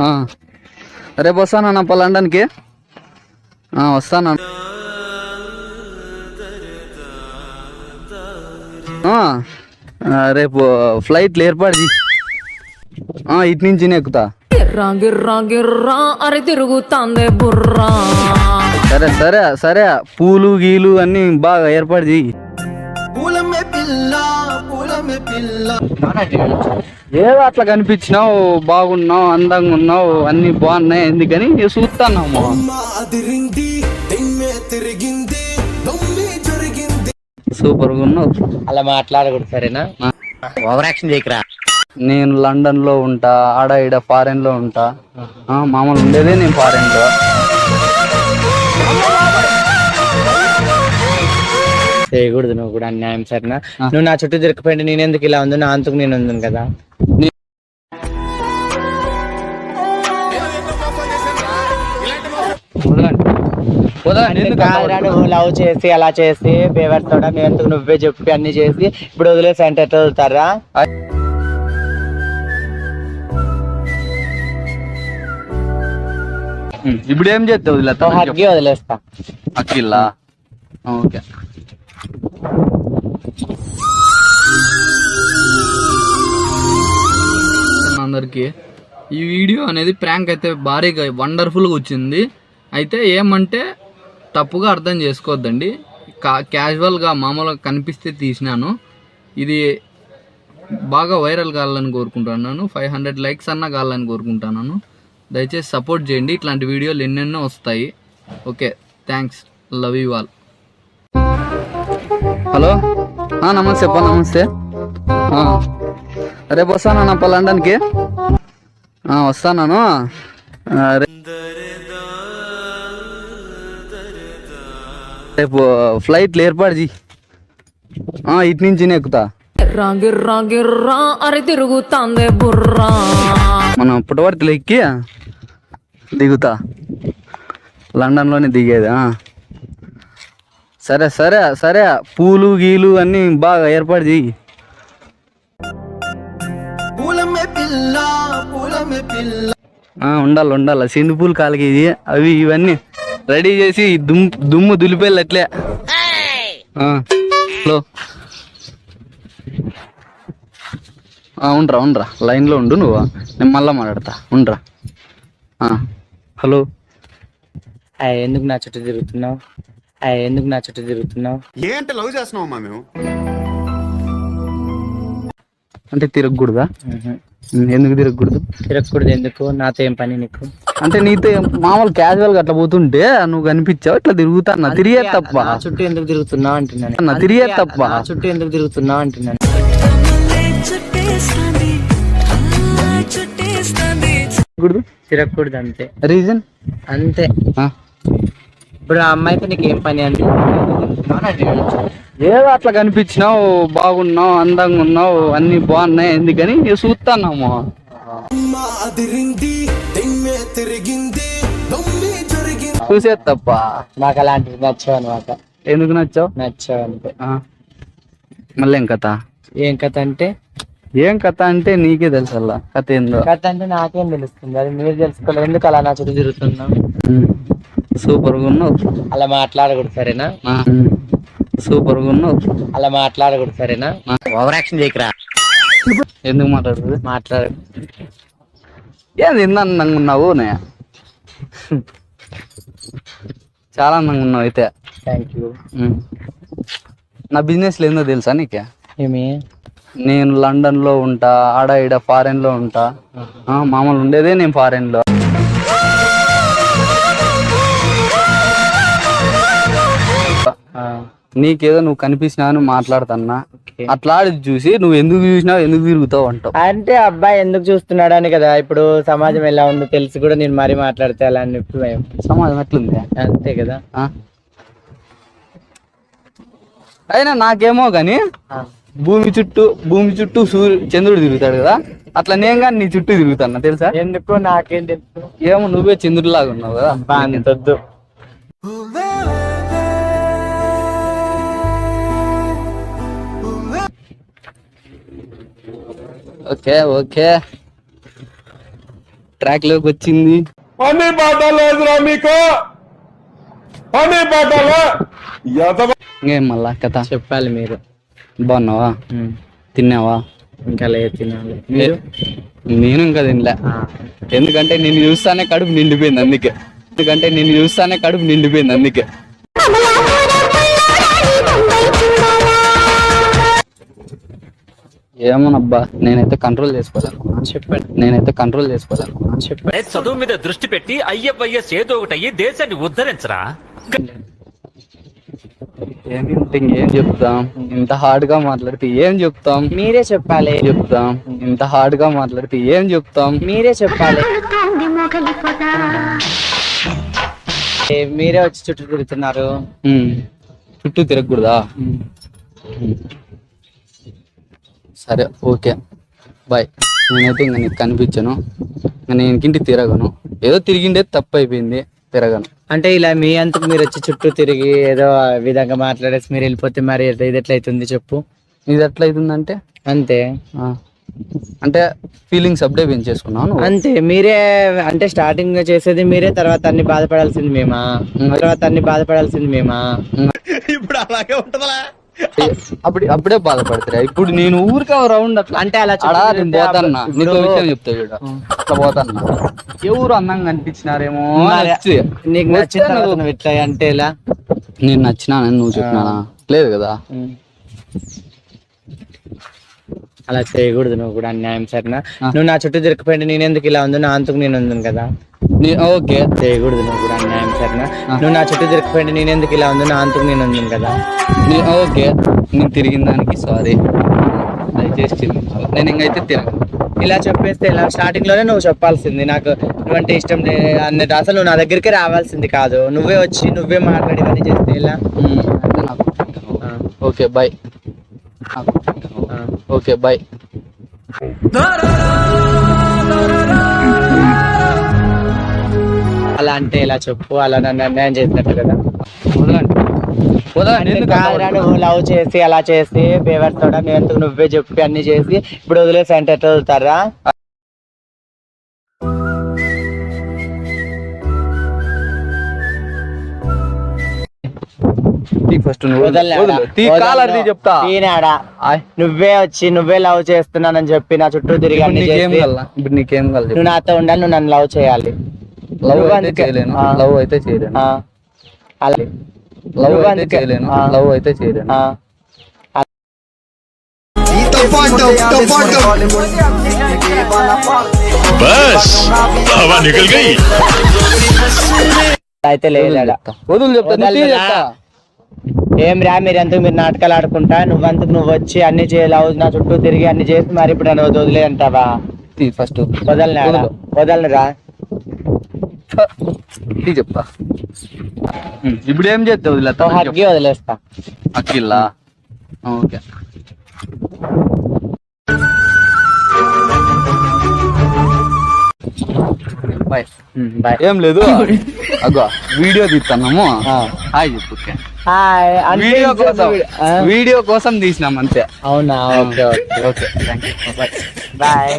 ఆ. రేపు వస్తానన్న లండన్కి? ఆ, వస్తాను? ఆ, ఆ, రేపు ఫ్లైట్లు ఏర్పాటు ఇటు నుంచి ఎక్కుతా. సరే సరే సరే పూలు గీలు అన్ని బాగా ఏర్పాటు చెయ్యి ఏదో అట్లా కనిపించినావు బాగున్నావు అందంగా ఉన్నావు అన్ని బాగున్నాయి ఎందుకని చూస్తున్నాము సూపర్గా ఉన్నావు. అలా మాట్లాడకూడదు సరేనా? ఓవర్ యాక్షన్ చేయకరా. నేను లండన్లో ఉంటా ఆడ ఈడ ఫారెన్లో ఉంటా ఆ, మామూలు ఉండేదే నేను ఫారెన్లో చేయకూడదు నువ్వు కూడా అన్యాయం సరేనా నువ్వు నా చుట్టూ తిరగపోయింటే నేను ఎందుకు ఇలా ఉంది నా అంతకు నేను ఉంది కదా. లవ్ చేసి అలా చేసి ఫేవర్ తోడ ఎందుకు నువ్వే చెప్పి అన్ని చేసి ఇప్పుడు వదిలేసి అంటే ఎట్లా వదులుతారా? ఇప్పుడు ఏం చేస్తావు వదిలేస్తా హగ్గి వదిలేస్తా. ఓకే. అందరికీ. ఈ వీడియో అనేది ప్రాంక్ అయితే భారీగా వండర్ఫుల్గా వచ్చింది. అయితే ఏమంటే తప్పుగా అర్థం చేసుకోవద్దండి. కా క్యాజువల్గా మామూలుగా కనిపిస్తే తీసినాను. ఇది బాగా వైరల్ కావాలని కోరుకుంటున్నాను. ఫైవ్ హండ్రెడ్ లైక్స్ అన్నా కావాలని కోరుకుంటున్నాను. దయచేసి సపోర్ట్ చేయండి. ఇట్లాంటి వీడియోలు ఎన్నెన్నో వస్తాయి. Okay thanks love you all hello? నమస్తే అప్ప నమస్తే. రేపు వస్తానన్న లండన్కి? ఆ, వస్తాను రేపు ఫ్లైట్లు ఏర్పాటు చేయి. ఆ, ఇటు నుంచి ఎక్కుతా. గిర్రా గిర్రా గిర్రా అరే తిరుగుతాందే బుర్రా. మనం పుట్టవర్తిలో ఎక్కి దిగుతా. లండన్లోనే దిగేది. సరే సరే సరే. పూలు గీలు అన్నీ బాగా ఏర్పాటు చెయ్యి. ఆ, ఉండాలి ఉండాలి. సింధు పూలు కాలికి ఇది. అవి ఇవన్నీ రెడీ చేసి దుమ్ దుమ్ము దులిపేళ్ళు అట్లే. ఆ, హలో. ఆ, ఉండ్రా ఉండ్రా. లైన్లో ఉండు నువ్వు. నేను మళ్ళా మాట్లాడతా. ఉండ్రా. ఆ, హలో. ఎందుకు నా చుట్టూ తిరుగుతున్నావు? ఎందుకు నా చుట్టూ తిరుగుతున్నావు? ఏంటి లవ్ చేస్తున్నావమ్మా మేము? అంటే తిరగకూడదా? ఎందుకు తిరగకూడదు? తిరగకూడదు ఎందుకు? నాతో ఏం పని నీకు? అంటే నీతో మామూలు క్యాజువల్గా అట్లా పోతుంటే నువ్వు కనిపించావు ఇట్లా తిరుగుతా అన్న. తిరిగే తప్ప నా చుట్టూ ఎందుకు తిరుగుతున్నావు అంటున్నాను. అన్న తిరిగే తప్ప నా చుట్టూ ఎందుకు తిరుగుతున్నావు అంటున్నాను. తిరగకూడదు? అంతే. రీజన్ అంతే. ఇప్పుడు ఆ అమ్మాయితో నీకు ఏం పని అండి? ఏదో అట్లా కనిపించినావు బాగున్నావు అందంగా ఉన్నావు అన్ని బాగున్నాయి ఎందుకని? చూస్తున్నాము చూసే తప్ప నాకు అలాంటివి నచ్చావు అనమాట ఎందుకు నచ్చావు? నచ్చావు ఆ. మళ్ళీ ఏం కథ? ఏం కథ అంటే? ఏం కథ అంటే నీకే తెలుసు అలా కథ ఏందో? కథ అంటే నాకేం తెలుస్తుంది? అది మీరు తెలుసుకోలేదు. ఎందుకు అలా నా చుట్టూ తిరుగుతున్నావు? సూపర్ ఉన్నావు అలా మాట్లాడకూడదు సరేనా? ఆ. సూపర్గా ఉన్నావు అలా మాట్లాడకూడదు సరేనా? ఓవర్ యాక్షన్ చేయకరా. ఎందుకు మాట్లాడుతుంది మాట్లాడ. ఏంది ఇంత అందంగా ఉన్నావు నే చాలా అందంగా ఉన్నావు అయితే. Thank you. నా బిజినెస్ ఏందో తెలుసా నీకే? ఏమి? నేను లండన్లో ఉంటా ఆడ ఈడ ఫారెన్లో ఉంటా. మామూలు ఉండేదే నేను ఫారెన్ నీకేదో నువ్వు కనిపించినా అని మాట్లాడుతున్నా. అట్లా చూసి నువ్వు ఎందుకు చూసినావు ఎందుకు తిరుగుతావు అంటావు. అంటే అబ్బాయి ఎందుకు చూస్తున్నాడు అని కదా ఇప్పుడు సమాజం ఎలా ఉందో తెలిసి కూడా నేను మరీ మాట్లాడితే అలా అని. సమాజం ఎట్లుంది? అంతే కదా? అయినా నాకేమో కానీ భూమి చుట్టూ భూమి చుట్టూ సూర్యు చంద్రుడు తిరుగుతాడు కదా. అట్లా నేను కానీ నీ చుట్టూ తిరుగుతాను తెలుసా? ఎందుకు నాకేం తెలుసు. ఏమో నువ్వే చంద్రుడిలాగా ఉన్నావు కదా. అంతొద్దు. Okay okay. ట్రాక్లోకి వచ్చింది. పని పాట లేదురా మీకు? పని పాట ఇంకేం మళ్ళా కథ. చెప్పాలి మీరు. బాగున్నావా? తిన్నావా? ఇంకా లేదు తినాలి. మీరు? నేను ఇంకా తినలే. ఎందుకంటే నేను చూస్తానే కడుపు నిండిపోయింది అందుకే. ఎందుకంటే నేను చూస్తానే కడుపు నిండిపోయింది అందుకే. ఏమోనబ్బా నేనైతే కంట్రోల్ చేసుకోలేను చెప్పండి. నేనైతే కంట్రోల్ చేసుకోలేను చెప్పండి. చదువు మీద దృష్టి పెట్టి ఐఎఫ్ఐఎస్ ఏదో ఒకటి అయ్యి దేశాన్ని ఉద్ధరించరా? ఏమి ఇంకేం చెప్తాం? ఇంత హార్డ్గా మాట్లాడితే ఏం చెప్తాం? మీరే చెప్పాలి. ఏం చెప్తాం? ఇంత హార్డ్గా మాట్లాడితే ఏం చెప్తాం? మీరే చెప్పాలి. ఏ, మీరే వచ్చి చుట్టూ తిరుగుతున్నారు. చుట్టూ తిరగకూడదా? సరే ఓకే. బాయ్. నేనైతే ఇంకా నీకు కనిపించను. ఇంకా నేను ఇంకింటి తిరగను. ఏదో తిరిగిండే తప్పు అయిపోయింది తిరగను. అంటే ఇలా మీ అంతకు మీరు వచ్చి చుట్టూ తిరిగి ఏదో విధంగా మాట్లాడేసి మీరు వెళ్ళిపోతే మరి ఇది ఎట్లా అవుతుంది చెప్పు. ఇది ఎట్లా అవుతుందంటే అంతే. ఆ. అంటే ఫీలింగ్స్ అప్డే పెంచేసుకున్నావు నువ్వు? అంతే. మీరే అంటే స్టార్టింగ్ చేసేది మీరే తర్వాత అన్ని బాధపడాల్సింది మేమా? తర్వాత అన్ని బాధపడాల్సింది మేమా? అప్పుడు అప్పుడే బాధపడతారా. ఇప్పుడు నేను ఊరికే రౌండ్ అట్లా అంటే అలా అడా నేను పోతాన్నా. నీకు విషయం చెప్తా చూడ. అట్లా పోతాన్నా. ఎవరు అందంగా అనిపించినారేమో నీకు నచ్చిన ఇట్లా అంటే ఎలా? నేను నచ్చినానని నువ్వు చెప్పినానా లేదు కదా? అలా చేయకూడదు నువ్వు కూడా అన్యాయం సరేనా? నువ్వు నా చుట్టూ తిరగపోయింటే నేను ఎందుకు ఇలా ఉంది నా అంతకు నేను ఉంది కదా? ఓకే. చేయకూడదు నువ్వు కూడా అన్యాయం సరేనా? నువ్వు నా చుట్టూ తిరగపోయింటే నేను ఎందుకు ఇలా ఉంది నా అంతకు నేను ఉంది కదా? ఓకే. నేను తిరిగిన దానికి సారీ. దయచేసి. నేను ఇంకైతే తిరగను. ఇలా చెప్పేస్తే ఇలా స్టార్టింగ్లోనే నువ్వు చెప్పాల్సింది. నాకు నువ్వంటే ఇష్టం అన్నట్టు. అసలు నువ్వు నా దగ్గరికి రావాల్సింది కాదు. నువ్వే వచ్చి నువ్వే మాట్లాడి ఇవన్నీ చేస్తే ఇలా ఓకే బాయ్ ఓకే బాయ్. అలా అంటే ఇలా చెప్పు అలా నన్ను అన్యాయం చేసినట్టు కదా. నువ్వు లవ్ చేసి అలా చేసి ఫేవర్ తోడ నేను ఎందుకు నువ్వే చెప్పి అన్ని చేసి ఇప్పుడు వదిలేసి అంటే ఎట్లా వదులుతారా ఫస్ట్ చెప్తా. నువ్వే వచ్చి నువ్వే లవ్ చేస్తున్నానని చెప్పి నా చుట్టూ తిరిగి నీకేం నువ్వు నాతో ఉండాలి నువ్వు నన్ను లవ్ చేయాలి. లవ్ చేయలేను. లవ్ అయితే చేయలేను. లవ్ అయితే చేయలేను. లవ్ అయితే చేయలేను. బస్. అయితే లేదు వదులు చెప్తా. ఏం రా మీరు ఎంతకు మీరు నాటకాలు ఆడుకుంటా? నువ్వంతకు నువ్వు వచ్చి అన్ని చేయాలి నా చుట్టూ తిరిగి అన్ని చేసి మరి ఇప్పుడు నన్ను వదిలే అంటావా? ఫస్ట్ వదలనా? తీ చెప్తా ఇప్పుడు ఏం చేస్తావు వదిలేస్తా హగ్గి వదిలేస్తా. అఖిల్లా ఓకే. బాయ్. బాయ్ ఏం లేదు. అగో వీడియో తీస్తున్నాము ఆ. హాయ్ చెప్పు ఓకే. వీడియో కోసం? వీడియో కోసం తీసినాం అంతే. అవునా? Okay okay okay. Thank you bye